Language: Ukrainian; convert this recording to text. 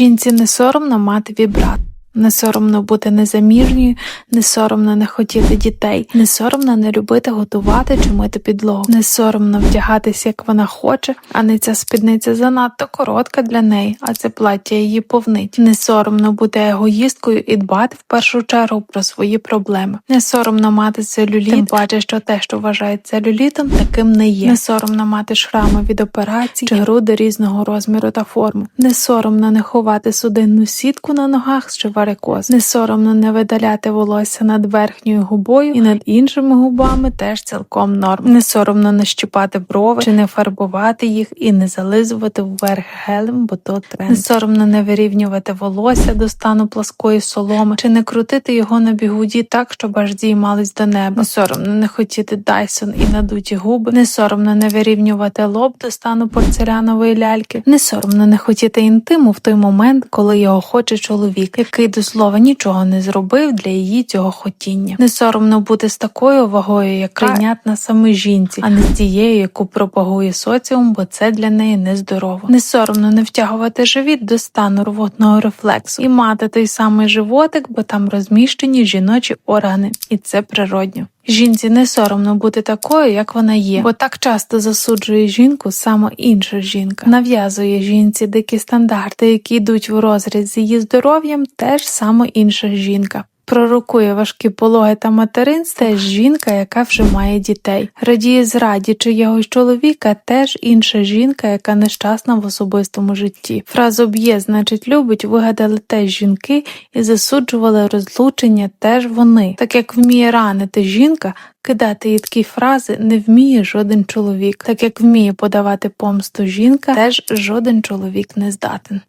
Жінці не соромно мати вібрат. Не соромно бути незаміжньою, не соромно не хотіти дітей, не соромно не любити готувати чи мити підлогу, не соромно вдягатися, як вона хоче, а не ця спідниця занадто коротка для неї, а це плаття її повнить. Не соромно бути егоїсткою і дбати в першу чергу про свої проблеми. Не соромно мати целюліт, тим паче, що те, що вважають целюлітом, таким не є. Не соромно мати шрами від операцій чи груди різного розміру та форми. Не соромно не ховати судинну сітку на ногах чи варикоз. Не соромно не видаляти волосся над верхньою губою і над іншими губами теж цілком норм. Не соромно не щіпати брови чи не фарбувати їх і не зализувати вверх гелем, бо то тренд. Не соромно не вирівнювати волосся до стану плоскої соломи, чи не крутити його на бігуді так, щоб аж діймались до неба. Не соромно не хотіти Дайсон і надуті губи. Не соромно не вирівнювати лоб до стану порцелянової ляльки. Не соромно не хотіти інтиму в той момент, коли його хоче чоловік, який до слова нічого не зробив для її цього хотіння. Не соромно бути з такою вагою, яка прийнятна саме жінці, а не з тією, яку пропагує соціум, бо це для неї нездорово. Не соромно не втягувати живіт до стану рвотного рефлексу і мати той самий животик, бо там розміщені жіночі органи, і це природньо. Жінці не соромно бути такою, як вона є, бо так часто засуджує жінку саме інша жінка, нав'язує жінці дикі стандарти, які йдуть в розріз з її здоров'ям, теж саме інша жінка. Пророкує важкі пологи та материнство жінка, яка вже має дітей. Радіє зраді чиєгось чоловіка, теж інша жінка, яка нещасна в особистому житті. Фразу б'є, значить, любить, вигадали теж жінки і засуджували розлучення теж вони. Так як вміє ранити жінка, кидати їй такі фрази не вміє жоден чоловік. Так як вміє подавати помсту жінка, теж жоден чоловік не здатен.